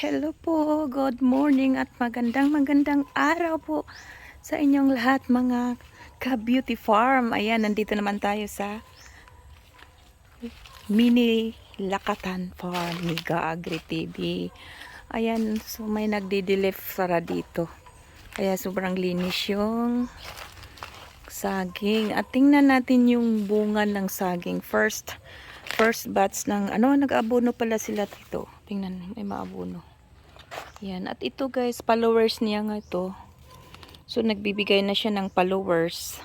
Hello po, good morning at magandang magandang araw po sa inyong lahat mga ka-beauty farm. Ayan, nandito naman tayo sa mini Lakatan Farm ni Gaagri TV. Ayan, so may nagdi-deliver dito. Kaya sobrang linis yung saging. At tingnan natin yung bunga ng saging. First, first batch ng ano, nag-abono pala sila dito. Tingnan, may maabono. Yan. At ito guys, followers niya nga ito. So, nagbibigay na siya ng followers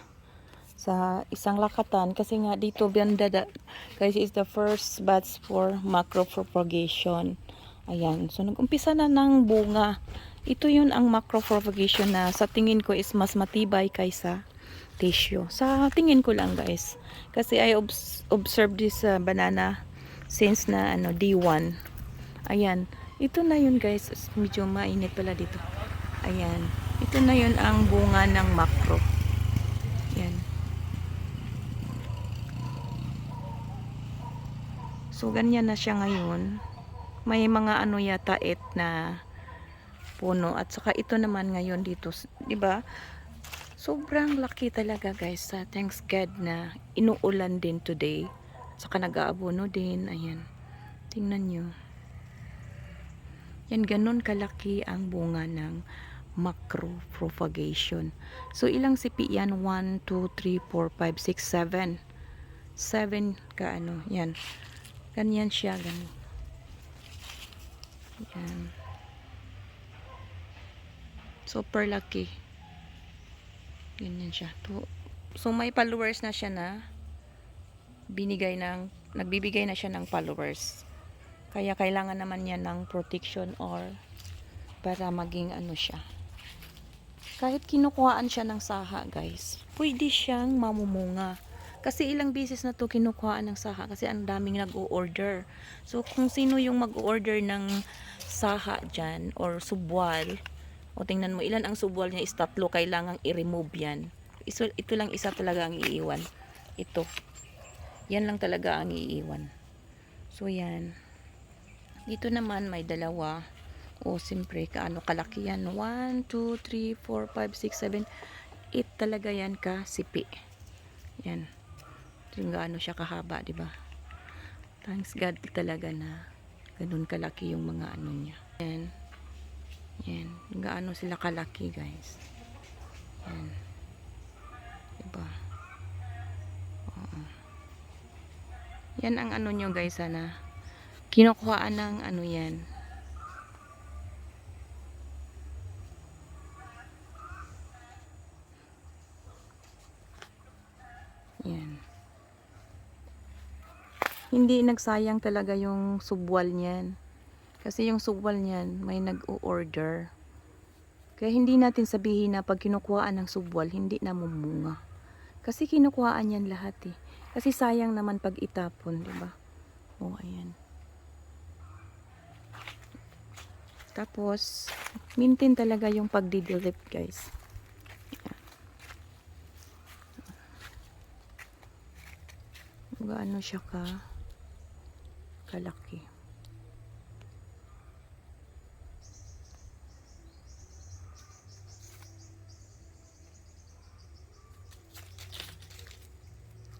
sa isang lakatan. Kasi nga dito, banda, da- guys, is the first batch for macro propagation. Ayan. So, nag-umpisa na ng bunga. Ito yun ang macro propagation na sa tingin ko is mas matibay kaysa tissue. Sa tingin ko lang guys. Kasi I obs- observed this uh, banana since na ano D1. Ayan. Ito na yun guys. Medyo mainit pala dito. Ayan. Ito na yun ang bunga ng macro. Ayan. So ganyan na siya ngayon. May mga ano yata it na puno at saka ito naman ngayon dito, 'di ba? Sobrang laki talaga guys. Sa thanks God na inuulan din today. Saka nag-aabono din. Ayan. Tingnan nyo. Yan, ganun kalaki ang bunga ng macro propagation. So, ilang sipi yan? 1, 2, 3, 4, 5, 6, 7. 7 ka ano. Yan. Ganyan siya. Ganyan. Yan. Super laki. Ganyan siya. So may followers na siya na binigay ng nagbibigay na siya ng followers. Kaya kailangan naman niya ng protection or para maging ano siya. Kahit kinukuhaan siya ng saha, guys, pwede siyang mamumunga. Kasi ilang beses na to kinukuhaan ng saha kasi ang daming nag-o-order. So kung sino yung mag-order ng saha dyan or subwal, o tingnan mo, ilan ang subwal niya is tatlo, kailangang i-remove yan. Iso, ito lang isa talaga ang iiwan. Ito. Yan lang talaga ang iiwan. So, yan. Dito naman may dalawa. O, siyempre, kaano kalaki yan. 1, 2, 3, 4, 5, 6, 7, 8 talaga yan ka sipi. Yan. Yung gaano siya kahaba, di ba? Thanks God talaga na ganun kalaki yung mga ano niya. Yan. Yan. Gaano sila kalaki, guys. Yan. Diba? Oo. Yan ang ano nyo, guys, sana. Kinukuhaan ng ano yan. Yan. Hindi nagsayang talaga yung subwal niyan. Kasi yung subwal niyan, may nag-o-order. Kaya hindi natin sabihin na pag kinukuhaan ng subwal, hindi na mumunga. Kasi kinukuhaan yan lahat eh. Kasi sayang naman pag itapon, di ba? O, ayan. Tapos, maintain talaga yung pagdidelip, guys. Ayan. Gaano siya ka kalaki.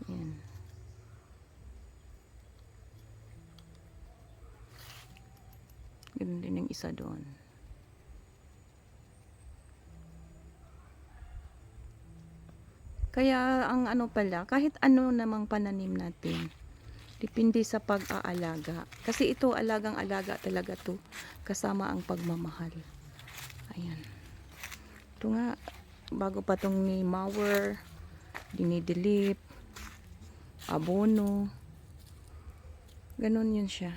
Yan. Ganun din yung isa doon. Kaya ang ano pala, kahit ano namang pananim natin, depende sa pag-aalaga. Kasi ito, alagang-alaga talaga to kasama ang pagmamahal. Ayan. Ito nga, bago pa tong ni mower, dinidilip, abono. Ganon yun siya.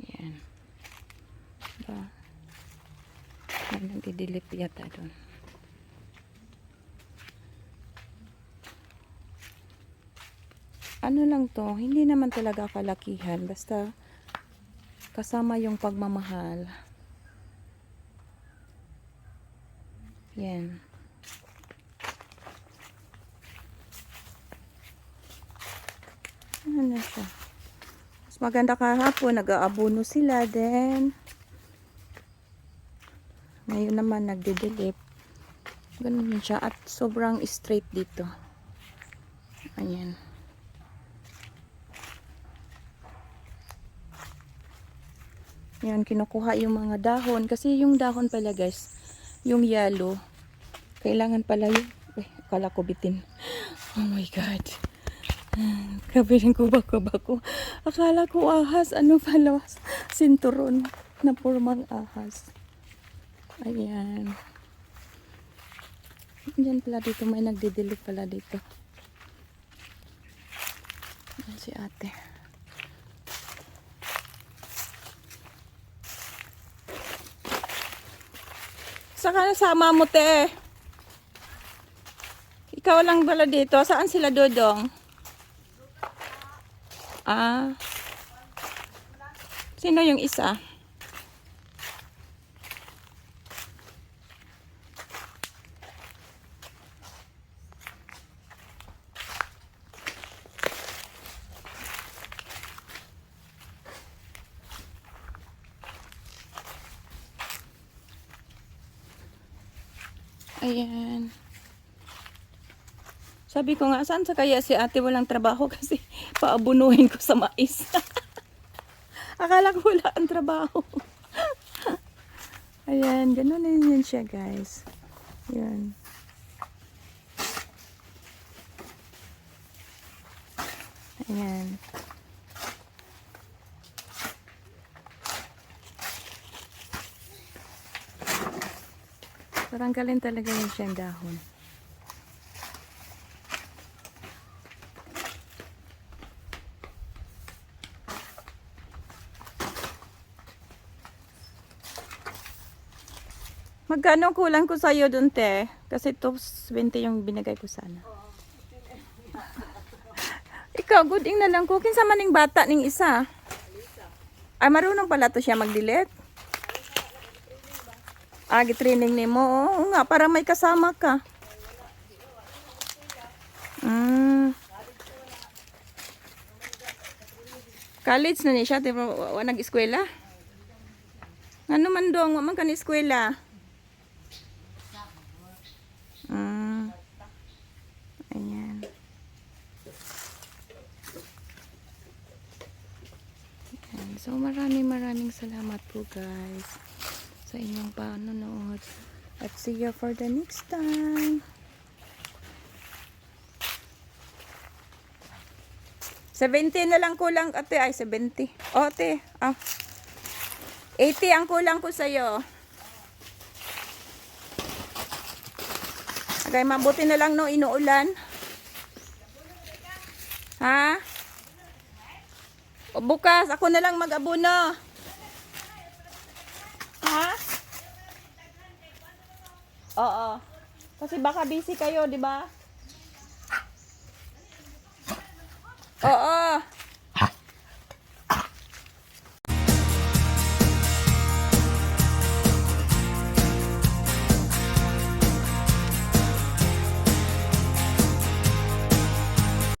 Yan. Ba? May nagdidilip yata doon. Ano lang to, hindi naman talaga kalakihan. Basta kasama yung pagmamahal. Yan. Ano siya? Mas maganda kahapon, nag-aabono sila then ngayon naman nagde-delip. Ganun siya at sobrang straight dito. Ayan. Yan, kinukuha yung mga dahon. Kasi yung dahon pala guys, yung yellow, kailangan pala yung, eh, akala ko bitin. Oh my God. Kabilang ko ba ko ba ko? Akala ko ahas. Ano pala? Sinturon na purmang ahas. Ayan. Diyan pala dito. May nagdidilig pala dito. Ayan si ate. Saka nasama mo te. Ikaw lang pala dito. Saan sila dodong? Ah. Sino yung isa? Ayan. Sabi ko nga, saan sa kaya si ate walang trabaho kasi paabunuhin ko sa mais. Akala ko wala ang trabaho. Ayan, ganun din yun siya guys. Ayan. Ayan. Parang galing talaga yun siyang dahon. Magkano kulang ko sa'yo dun, te? Kasi 220 yung binigay ko sana. Ikaw, good na lang ko. Kinsa maning bata ning isa? Ay, marunong pala to siya mag-delete? Ah, gitraining ni mo. Oo nga, para may kasama ka. Mm. College na ni siya, di ba? Nag-eskwela? Ano man dong, wa man ka ni eskwela? Mm. Ayan. So, maraming maraming salamat po guys sa inyong panonood. At see you for the next time. Seventy na lang kulang, ate. Ay, 70. O, ate. Ah. 80 ang kulang ko sa'yo. Okay, mabuti na lang no inuulan. Ha? O bukas, ako na lang mag-abono. Ha? Oo. Kasi baka busy kayo, di ba? Oo.